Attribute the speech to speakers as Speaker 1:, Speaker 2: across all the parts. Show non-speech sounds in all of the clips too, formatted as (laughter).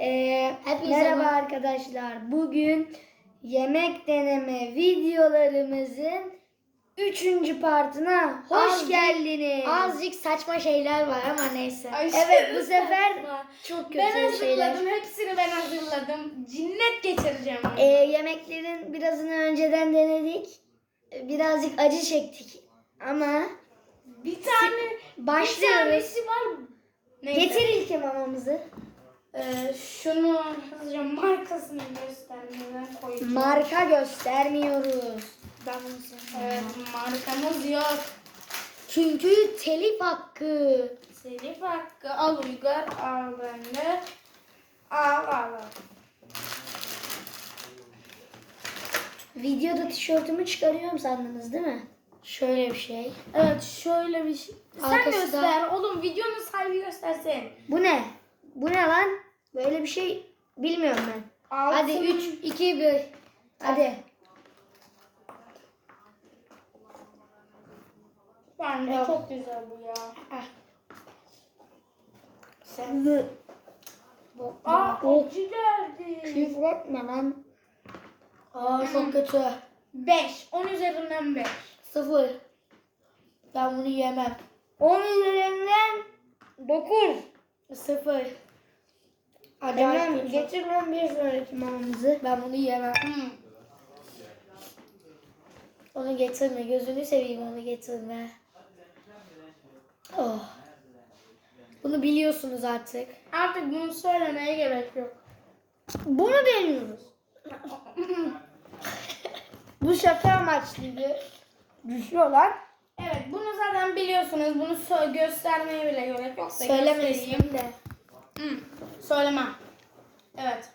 Speaker 1: Ee,
Speaker 2: Hepinize
Speaker 1: merhaba
Speaker 2: mer-
Speaker 1: arkadaşlar. Bugün yemek deneme videolarımızın 3. partına hoş
Speaker 2: Azıcık-
Speaker 1: geldiniz.
Speaker 2: Azıcık saçma şeyler var ama neyse.
Speaker 1: Evet bu sefer çok kötü
Speaker 3: Ben
Speaker 1: şeyler.
Speaker 3: hazırladım. Hepsini ben hazırladım. Cinnet geçireceğim.
Speaker 1: Ee, yemeklerin birazını önceden denedik. Birazcık acı çektik. Ama
Speaker 3: bir tane bir
Speaker 1: başlıyoruz.
Speaker 3: tanesi var. Neyse.
Speaker 1: Getir ilk mamamızı.
Speaker 3: Ee, şunu hızlıca markasını göstermeden koyacağım.
Speaker 1: Marka göstermiyoruz.
Speaker 3: ben. Evet markamız yok.
Speaker 1: Çünkü telif hakkı.
Speaker 3: Selif Hakkı al Uygar al bende. Al al al.
Speaker 1: Videoda tişörtümü çıkarıyorum sandınız değil mi? Şöyle bir şey.
Speaker 3: Evet şöyle bir şey. Sen
Speaker 1: Arkası da-
Speaker 3: göster oğlum videonun sahibi göstersin.
Speaker 1: Bu ne? Bu ne lan? Böyle bir şey bilmiyorum ben. Hadi
Speaker 3: Altın-
Speaker 1: 3, 2, 1. Hadi.
Speaker 3: Bence
Speaker 1: Yok.
Speaker 3: çok güzel bu ya.
Speaker 1: Sen
Speaker 3: Aa
Speaker 1: Oh.
Speaker 3: acı geldi.
Speaker 1: küfür etme lan.
Speaker 2: Aa çok kötü.
Speaker 3: 5. 10 üzerinden 5.
Speaker 2: Sıfır. Ben bunu yemem.
Speaker 1: 10 üzerinden 9.
Speaker 2: Sıfır.
Speaker 1: Acayip
Speaker 2: kötü.
Speaker 1: getir lan bir sonraki mamamızı.
Speaker 2: Ben bunu yemem.
Speaker 3: Hmm.
Speaker 2: Onu getirme. Gözünü seveyim onu getirme. Oh. Bunu biliyorsunuz artık.
Speaker 3: Artık bunu söylemeye gerek yok.
Speaker 1: Bunu deniyoruz. (laughs) Bu şaka amaçlıydı. Düşüyorlar.
Speaker 3: Bunu zaten biliyorsunuz. Bunu sö- göstermeye bile gerek yok. da
Speaker 2: Söyleme
Speaker 3: göstereyim.
Speaker 2: ismini de.
Speaker 3: Hmm. Söylemem. Evet.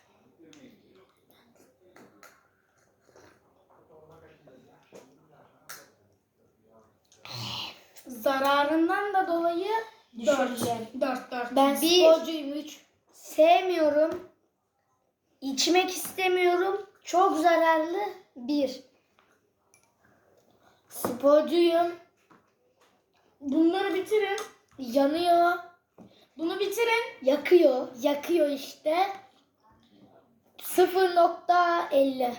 Speaker 3: Zararından da dolayı 4.
Speaker 2: Düşüreceğim.
Speaker 3: 4 4.
Speaker 2: Ben
Speaker 1: Bir-
Speaker 2: sporcuyum 3.
Speaker 1: Sevmiyorum. İçmek istemiyorum. Çok zararlı. Bir.
Speaker 2: Sporcuyum.
Speaker 3: Bunları bitirin.
Speaker 2: Yanıyor.
Speaker 3: Bunu bitirin.
Speaker 1: Yakıyor.
Speaker 2: Yakıyor işte. 0.50.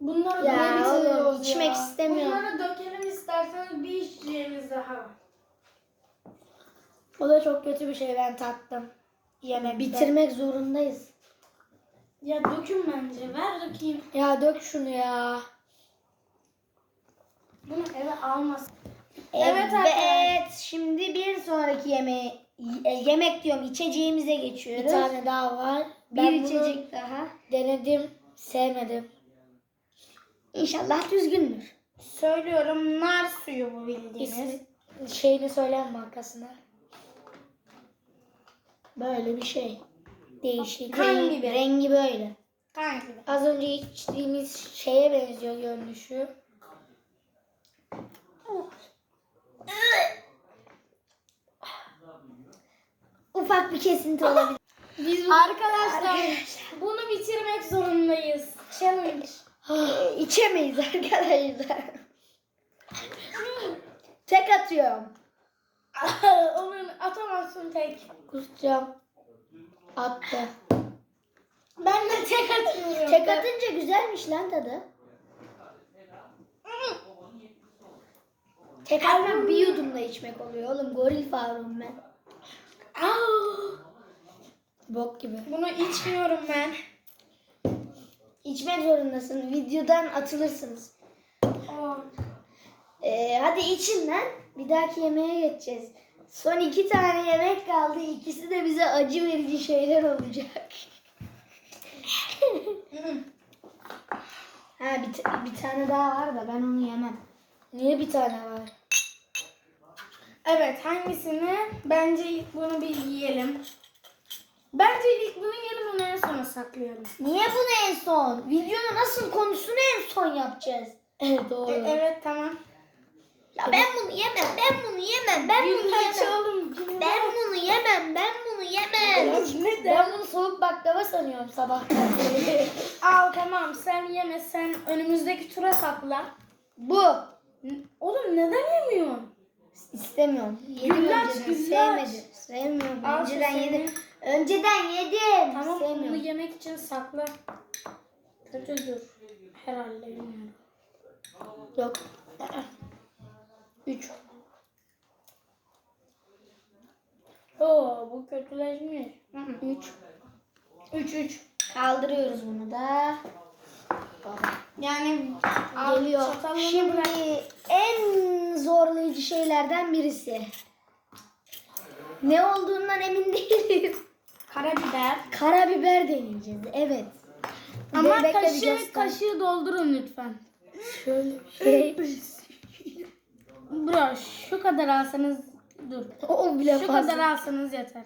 Speaker 3: Bunları
Speaker 1: Ya oğlum,
Speaker 3: bitiriyoruz
Speaker 1: içmek
Speaker 3: ya.
Speaker 1: istemiyorum.
Speaker 3: Bunları dökelim isterseniz bir içeceğimiz daha var.
Speaker 2: O da çok kötü bir şey ben tattım. Yemekte.
Speaker 1: Bitirmek zorundayız.
Speaker 3: Ya dökün bence. Ver dökeyim.
Speaker 2: Ya dök şunu ya.
Speaker 3: Bunu eve almasın.
Speaker 1: Evet,
Speaker 3: Evet arkadaşlar.
Speaker 1: şimdi bir sonraki yemeğe e, yemek diyorum içeceğimize geçiyoruz.
Speaker 2: Bir tane daha var.
Speaker 1: bir
Speaker 2: Ben bunu
Speaker 1: içecek daha.
Speaker 2: denedim. Sevmedim.
Speaker 1: İnşallah düzgündür.
Speaker 3: Söylüyorum nar suyu bu bildiğiniz.
Speaker 2: İsmi, şeyini söyler markasını.
Speaker 1: Böyle bir şey. Değişik.
Speaker 3: Kan
Speaker 1: rengi,
Speaker 3: gibi.
Speaker 1: rengi böyle.
Speaker 3: Kanki.
Speaker 2: Az önce içtiğimiz şeye benziyor görünüşü.
Speaker 1: Ufak bir kesinti olabilir.
Speaker 3: Biz arkadaşlar bunu bitirmek zorundayız. Challenge.
Speaker 1: Ee, İçemeyiz arkadaşlar. Tek atıyorum. (laughs)
Speaker 3: Onu atamazsın tek.
Speaker 2: Kusacağım. Attı.
Speaker 3: Ben de tek atıyorum.
Speaker 1: Tek atınca güzelmiş lan tadı. Tek atmak bir yudumla içmek oluyor oğlum. Goril Faruk'um ben.
Speaker 3: Aa,
Speaker 2: Bok gibi.
Speaker 3: Bunu içmiyorum ben.
Speaker 1: İçmek zorundasın. Videodan atılırsınız.
Speaker 3: Aa,
Speaker 1: Ee, hadi için lan. Bir dahaki yemeğe geçeceğiz. Son iki tane yemek kaldı. İkisi de bize acı verici şeyler olacak. (laughs) ha bir, bir tane daha var da ben onu yemem.
Speaker 2: Niye bir tane var?
Speaker 3: Evet hangisini? Bence ilk bunu bir yiyelim. Bence ilk bunu yiyelim onu en sona saklayalım.
Speaker 1: Niye bunu en son? Videonun asıl konusunu en son yapacağız.
Speaker 2: Evet doğru.
Speaker 3: E, evet tamam.
Speaker 1: Ya ben bunu yemem, ben bunu yemem, ben bunu yemem.
Speaker 3: oğlum.
Speaker 1: Ben bunu yemem, ben bunu yemem.
Speaker 2: Ben bunu soğuk baklava sanıyorum beri. (laughs)
Speaker 3: Al tamam sen yeme sen önümüzdeki tura sakla.
Speaker 1: Bu.
Speaker 3: Oğlum neden yemiyorsun?
Speaker 1: İstemiyorum. Yedim
Speaker 3: Güllaç,
Speaker 1: önceden.
Speaker 3: güllaç.
Speaker 1: Sevmiyorum.
Speaker 3: Al
Speaker 1: önceden
Speaker 3: seni.
Speaker 1: yedim. Önceden yedim.
Speaker 3: Tamam bunu
Speaker 1: Sevmiyorum.
Speaker 3: yemek için sakla. Kötüdür. Herhalde bilmiyorum.
Speaker 1: Yok.
Speaker 3: 3. Oo bu kötüleşmiş.
Speaker 1: 3.
Speaker 3: 3 3.
Speaker 1: Kaldırıyoruz bunu da.
Speaker 3: Yani
Speaker 1: Geliyor. Şimdi en zorlayıcı şeylerden birisi. Ne olduğundan emin (laughs) değilim.
Speaker 3: Karabiber.
Speaker 1: Karabiber deneyeceğiz. Evet.
Speaker 3: Ama
Speaker 1: Bekle bir
Speaker 3: kaşığı, kaşığı doldurun lütfen.
Speaker 1: Şöyle şey.
Speaker 3: Bro şu kadar alsanız dur.
Speaker 1: o bile
Speaker 3: Şu
Speaker 1: fazla.
Speaker 3: kadar alsanız yeter.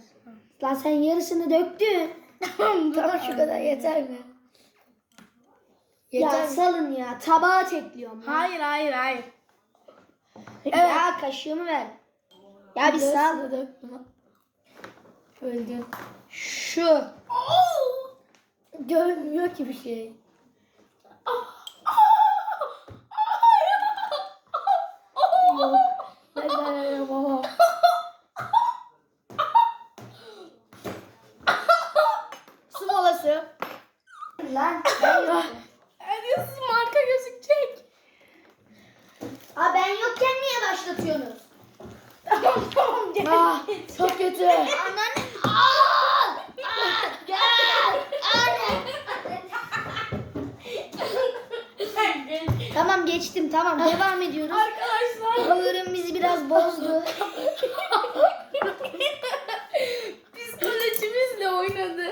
Speaker 1: Lan sen yarısını döktün.
Speaker 3: Tamam
Speaker 1: şu kadar yeter mi?
Speaker 3: Yeter
Speaker 1: ya salın ya. Tabağa tekliyorum. ya.
Speaker 3: Hayır hayır hayır.
Speaker 1: Ya kaşığımı ver. Ya bir sal.
Speaker 3: Öldün.
Speaker 1: Şu. Görmüyor ki bir şey. Ver, ver, ver, baba. Su molası. Lan ben yokum.
Speaker 3: Ediyorsun marka gözükecek.
Speaker 1: Aa ben yokken niye başlatıyorsunuz?
Speaker 3: Tamam tamam gel.
Speaker 1: Ah çok kötü. Anneanne. Aa! Aa! Gel. Anne. Tamam geçtim tamam devam ediyoruz.
Speaker 3: Arkadaşlar
Speaker 1: Ağırım bizi biraz bozdu.
Speaker 3: psikolojimizle oynadı.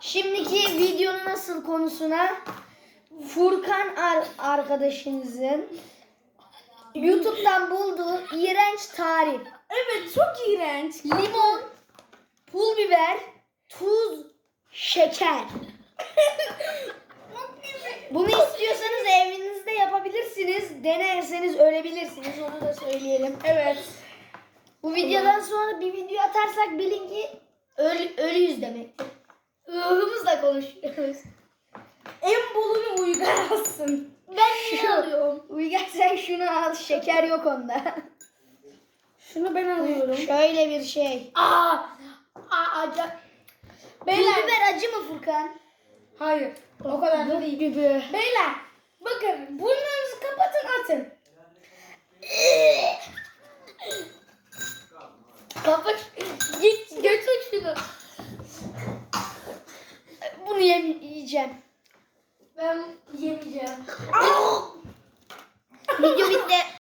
Speaker 1: Şimdiki videonun asıl konusuna Furkan ar- arkadaşınızın YouTube'dan bulduğu iğrenç tarif.
Speaker 3: Evet çok iğrenç.
Speaker 1: Limon, pul biber, tuz, şeker. Bunu istiyorsanız evinizde yapabilirsiniz. Denerseniz ölebilirsiniz. Onu da söyleyelim.
Speaker 3: Evet.
Speaker 1: Bu videodan sonra bir video atarsak bilin ki ölü, ölüyüz demektir. Ruhumuzla konuşuyoruz.
Speaker 3: En bolunu uygar alsın.
Speaker 1: Ben niye alıyorum? Uygar sen şunu al. Şeker yok onda.
Speaker 3: Şunu ben alıyorum.
Speaker 1: Şöyle bir şey.
Speaker 3: Aa! Aa acı.
Speaker 1: Pul
Speaker 3: Beyler.
Speaker 1: biber acı mı Furkan?
Speaker 3: Hayır. O kadar da değil.
Speaker 1: Gibi.
Speaker 3: Beyler. Bakın burnunuzu kapatın atın. (laughs)
Speaker 1: Kapat